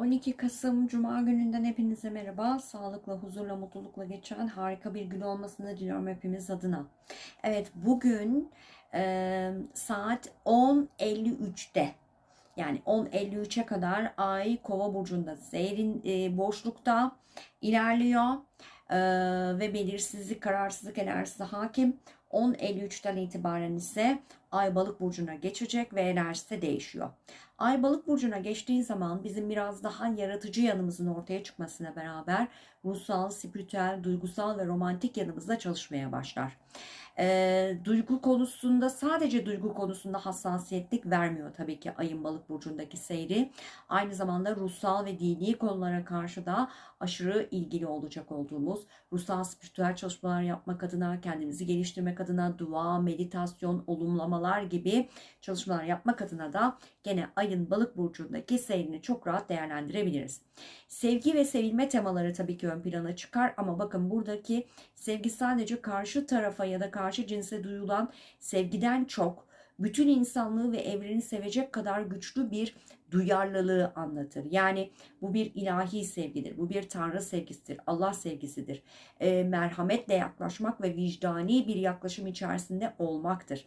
12 Kasım Cuma gününden hepinize merhaba. Sağlıkla, huzurla, mutlulukla geçen harika bir gün olmasını diliyorum hepimiz adına. Evet bugün e, saat 10.53'te yani 10.53'e kadar Ay Kova burcunda seyrin e, boşlukta ilerliyor E, ve belirsizlik, kararsızlık enerjisi hakim. 10.53'ten itibaren ise Ay Balık burcuna geçecek ve enerjisi de değişiyor. Ay Balık burcuna geçtiği zaman bizim biraz daha yaratıcı yanımızın ortaya çıkmasına beraber ruhsal, spiritüel, duygusal ve romantik yanımızda çalışmaya başlar. E, duygu konusunda sadece duygu konusunda hassasiyetlik vermiyor tabii ki ayın balık burcundaki seyri. Aynı zamanda ruhsal ve dini konulara karşı da aşırı ilgili olacak olduğumuz ruhsal spiritüel çalışmalar yapmak adına, kendimizi geliştirmek adına, dua, meditasyon, olumlamalar gibi çalışmalar yapmak adına da gene ayın balık burcundaki seyrini çok rahat değerlendirebiliriz. Sevgi ve sevilme temaları tabii ki ön plana çıkar ama bakın buradaki sevgi sadece karşı tarafa ya da karşı cinse duyulan sevgiden çok bütün insanlığı ve evreni sevecek kadar güçlü bir duyarlılığı anlatır. Yani bu bir ilahi sevgidir, bu bir tanrı sevgisidir, Allah sevgisidir. E, merhametle yaklaşmak ve vicdani bir yaklaşım içerisinde olmaktır.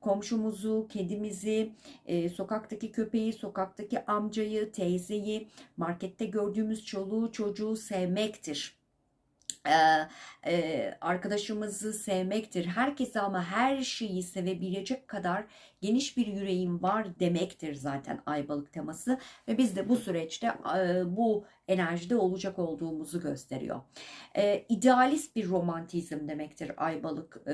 Komşumuzu, kedimizi, e, sokaktaki köpeği, sokaktaki amcayı, teyzeyi, markette gördüğümüz çoluğu, çocuğu sevmektir e, arkadaşımızı sevmektir. Herkese ama her şeyi sevebilecek kadar geniş bir yüreğim var demektir zaten aybalık teması ve biz de bu süreçte e, bu enerjide olacak olduğumuzu gösteriyor. E, idealist bir romantizm demektir aybalık e,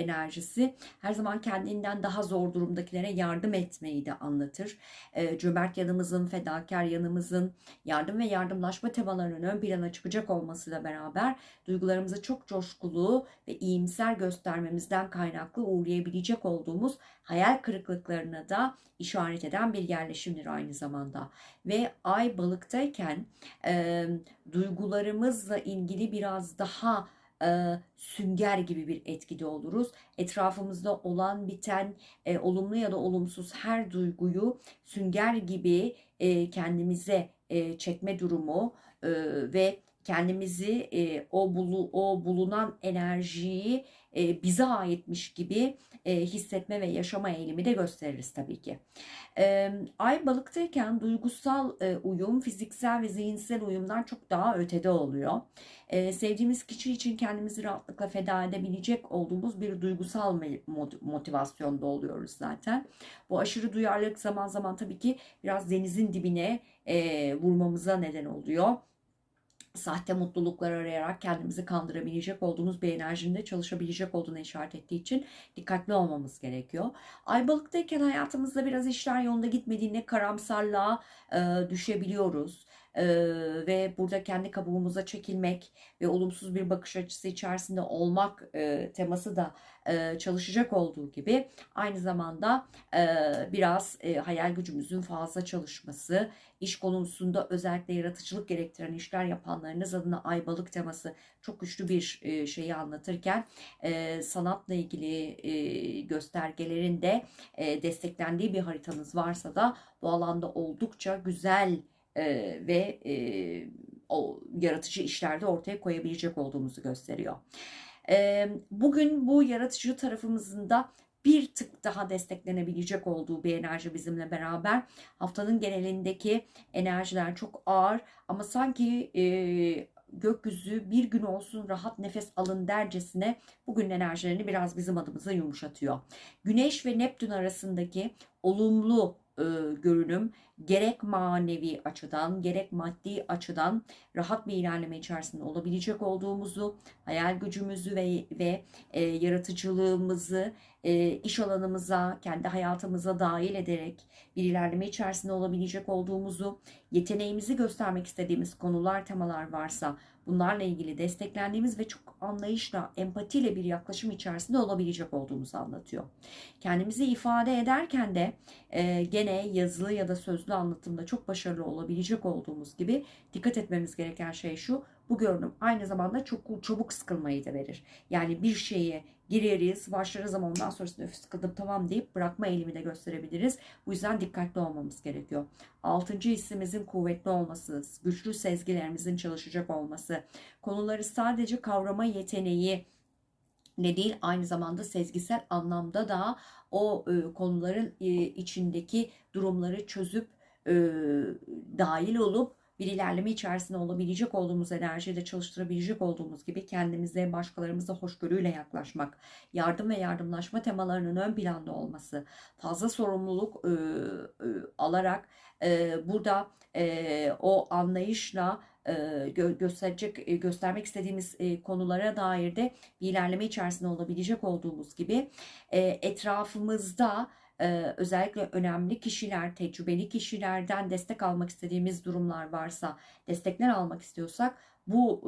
enerjisi. Her zaman kendinden daha zor durumdakilere yardım etmeyi de anlatır. E, cömert yanımızın, fedakar yanımızın, yardım ve yardımlaşma temalarının ön plana çıkacak olmasıyla beraber duygularımızı çok coşkulu ve iyimser göstermemizden kaynaklı uğrayabilecek olduğumuz hayal kırıklıklarına da işaret eden bir yerleşimdir aynı zamanda. Ve ay balıktayken e, duygularımızla ilgili biraz daha e, sünger gibi bir etkide oluruz. Etrafımızda olan biten e, olumlu ya da olumsuz her duyguyu sünger gibi e, kendimize e, çekme durumu e, ve kendimizi e, o bulu o bulunan enerjiyi e, bize aitmiş gibi e, hissetme ve yaşama eğilimi de gösteririz tabii ki. E, ay balıktayken duygusal e, uyum fiziksel ve zihinsel uyumdan çok daha ötede oluyor. E, sevdiğimiz kişi için kendimizi rahatlıkla feda edebilecek olduğumuz bir duygusal motivasyonda oluyoruz zaten. Bu aşırı duyarlılık zaman zaman tabii ki biraz denizin dibine e, vurmamıza neden oluyor sahte mutluluklar arayarak kendimizi kandırabilecek olduğumuz bir enerjinin de çalışabilecek olduğunu işaret ettiği için dikkatli olmamız gerekiyor. Ay balıktayken hayatımızda biraz işler yolunda gitmediğinde karamsarlığa e, düşebiliyoruz ve burada kendi kabuğumuza çekilmek ve olumsuz bir bakış açısı içerisinde olmak e, teması da e, çalışacak olduğu gibi aynı zamanda e, biraz e, hayal gücümüzün fazla çalışması, iş konusunda özellikle yaratıcılık gerektiren işler yapanlarınız adına ay balık teması çok güçlü bir e, şeyi anlatırken e, sanatla ilgili e, göstergelerin de e, desteklendiği bir haritanız varsa da bu alanda oldukça güzel e, ve e, o yaratıcı işlerde ortaya koyabilecek olduğumuzu gösteriyor. E, bugün bu yaratıcı tarafımızın da bir tık daha desteklenebilecek olduğu bir enerji bizimle beraber. Haftanın genelindeki enerjiler çok ağır ama sanki e, gökyüzü bir gün olsun rahat nefes alın dercesine bugün enerjilerini biraz bizim adımıza yumuşatıyor. Güneş ve Neptün arasındaki olumlu e, görünüm gerek manevi açıdan gerek maddi açıdan rahat bir ilerleme içerisinde olabilecek olduğumuzu, hayal gücümüzü ve, ve e, yaratıcılığımızı e, iş alanımıza, kendi hayatımıza dahil ederek bir ilerleme içerisinde olabilecek olduğumuzu, yeteneğimizi göstermek istediğimiz konular, temalar varsa bunlarla ilgili desteklendiğimiz ve çok anlayışla, empatiyle bir yaklaşım içerisinde olabilecek olduğumuzu anlatıyor. Kendimizi ifade ederken de e, gene yazılı ya da sözlü anlatımda çok başarılı olabilecek olduğumuz gibi dikkat etmemiz gereken şey şu. Bu görünüm aynı zamanda çok çabuk sıkılmayı da verir. Yani bir şeye gireriz, başlarız ama ondan sonrasında öf sıkıldım tamam deyip bırakma eğilimi de gösterebiliriz. Bu yüzden dikkatli olmamız gerekiyor. Altıncı hissimizin kuvvetli olması, güçlü sezgilerimizin çalışacak olması, konuları sadece kavrama yeteneği ne değil aynı zamanda sezgisel anlamda da o e, konuların e, içindeki durumları çözüp e, dahil olup bir ilerleme içerisinde olabilecek olduğumuz enerjiyi de çalıştırabilecek olduğumuz gibi kendimize, başkalarımıza hoşgörüyle yaklaşmak, yardım ve yardımlaşma temalarının ön planda olması, fazla sorumluluk e, e, alarak e, burada e, o anlayışla gö gösterecek göstermek istediğimiz e, konulara dair de bir ilerleme içerisinde olabilecek olduğumuz gibi e, etrafımızda özellikle önemli kişiler, tecrübeli kişilerden destek almak istediğimiz durumlar varsa, destekler almak istiyorsak bu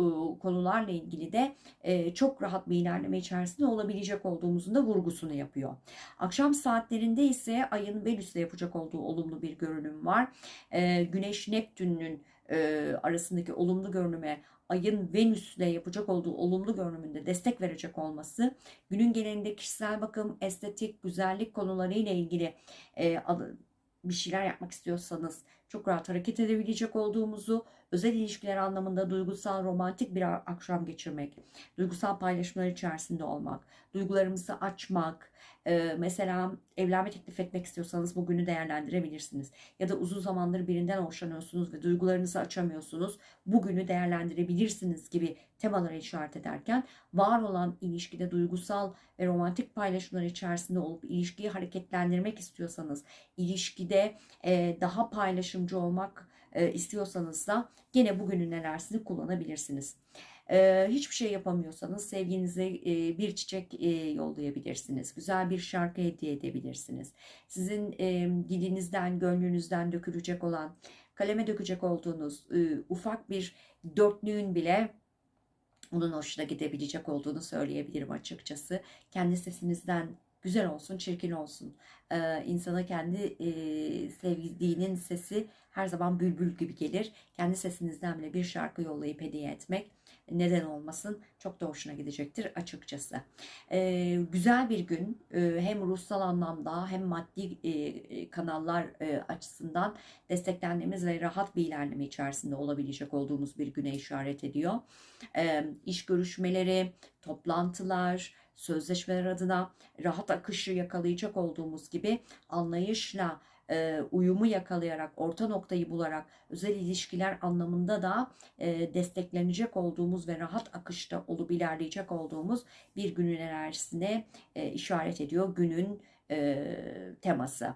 konularla ilgili de çok rahat bir ilerleme içerisinde olabilecek olduğumuzun da vurgusunu yapıyor. Akşam saatlerinde ise ayın Venüs'le yapacak olduğu olumlu bir görünüm var. Güneş Neptün'ün arasındaki olumlu görünüme ayın Venüs'le yapacak olduğu olumlu görünümünde destek verecek olması günün genelinde kişisel bakım, estetik, güzellik konularıyla ilgili e, bir şeyler yapmak istiyorsanız çok rahat hareket edebilecek olduğumuzu, özel ilişkiler anlamında duygusal, romantik bir akşam geçirmek, duygusal paylaşımlar içerisinde olmak, duygularımızı açmak, e, mesela evlenme teklif etmek istiyorsanız bugünü değerlendirebilirsiniz. Ya da uzun zamandır birinden hoşlanıyorsunuz ve duygularınızı açamıyorsunuz. Bugünü değerlendirebilirsiniz gibi temalara işaret ederken var olan ilişkide duygusal ve romantik paylaşımlar içerisinde olup ilişkiyi hareketlendirmek istiyorsanız, ilişkide e, daha paylaşımcı olmak e, istiyorsanız da gene bugünün enerjisini kullanabilirsiniz. Ee, hiçbir şey yapamıyorsanız sevginize e, bir çiçek e, yollayabilirsiniz. Güzel bir şarkı hediye edebilirsiniz. Sizin e, dilinizden, gönlünüzden dökülecek olan, kaleme dökecek olduğunuz e, ufak bir dörtlüğün bile onun hoşuna gidebilecek olduğunu söyleyebilirim açıkçası. Kendi sesinizden güzel olsun, çirkin olsun. Ee, insana kendi e, sevdiğinin sesi her zaman bülbül gibi gelir. Kendi sesinizden bile bir şarkı yollayıp hediye etmek neden olmasın çok da hoşuna gidecektir açıkçası. Ee, güzel bir gün ee, hem ruhsal anlamda hem maddi e, kanallar e, açısından desteklendiğimiz ve rahat bir ilerleme içerisinde olabilecek olduğumuz bir güne işaret ediyor. Ee, iş görüşmeleri, toplantılar, sözleşmeler adına rahat akışı yakalayacak olduğumuz gibi anlayışla uyumu yakalayarak, orta noktayı bularak özel ilişkiler anlamında da desteklenecek olduğumuz ve rahat akışta olup ilerleyecek olduğumuz bir günün enerjisine işaret ediyor günün teması.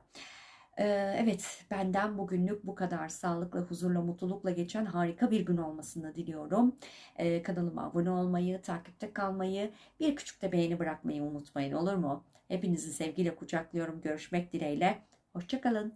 Evet, benden bugünlük bu kadar sağlıkla, huzurla, mutlulukla geçen harika bir gün olmasını diliyorum. Kanalıma abone olmayı, takipte kalmayı, bir küçük de beğeni bırakmayı unutmayın olur mu? Hepinizi sevgiyle kucaklıyorum. Görüşmek dileğiyle. Hoşçakalın.